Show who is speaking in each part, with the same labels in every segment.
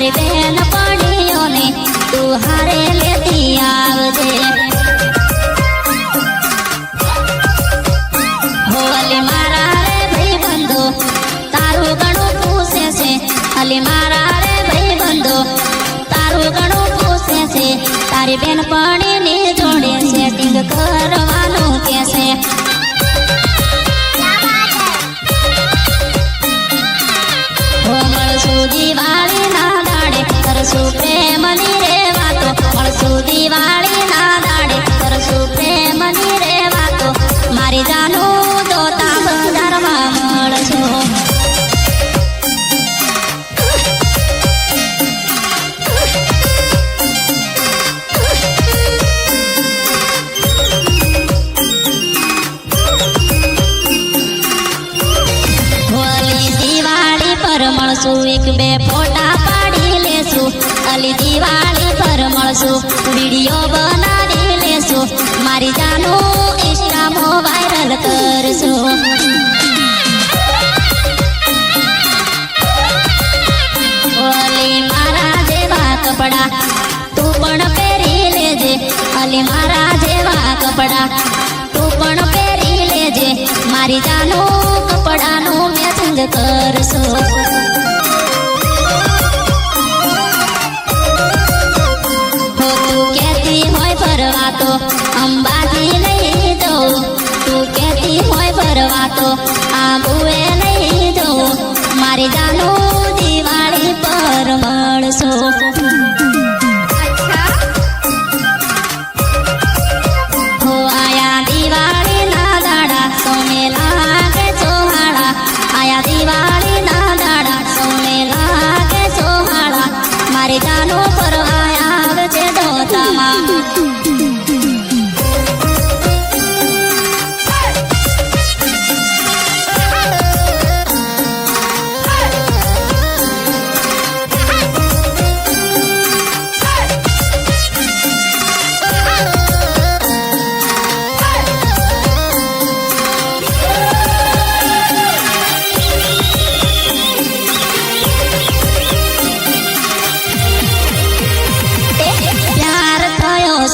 Speaker 1: તારી બહેન પાણીઓને તું હારે લેતી આવજે. હોલી મારા રે ભાઈ બંધો, તારું ઘણું પૂછે છે. અલી મારા રે ભાઈ બંધો, તારું ઘણું પૂછે છે. તારી બેન પાણીની જોડે સેટિંગ કરવાનું કે છે. પર મળશું, એક બે ફોટા પાડી લેશું. અલી દિવાળી પર મળશું, વીડિયો બનાવી લેશું. મારી જાનું ઇન્સ્ટામાં વાયરલ કરશું. કપડા તું પણ પહેરી લેજે. અલી મારા જેવા કપડા તું પણ પહેરી લેજે. મારી જાનું કપડાનું કરશો તું કહેતી હોય ફરવા તો અંબાજી જાનો ફરવા આવે છે દોતામાં.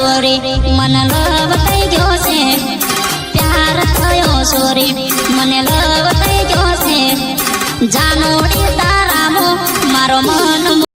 Speaker 1: સોરી, મને લવ થઈ ગયો છે. પ્યાર થયો સોરી, મને લવ થઈ ગયો છે. જાનોડી તારામો મારો મન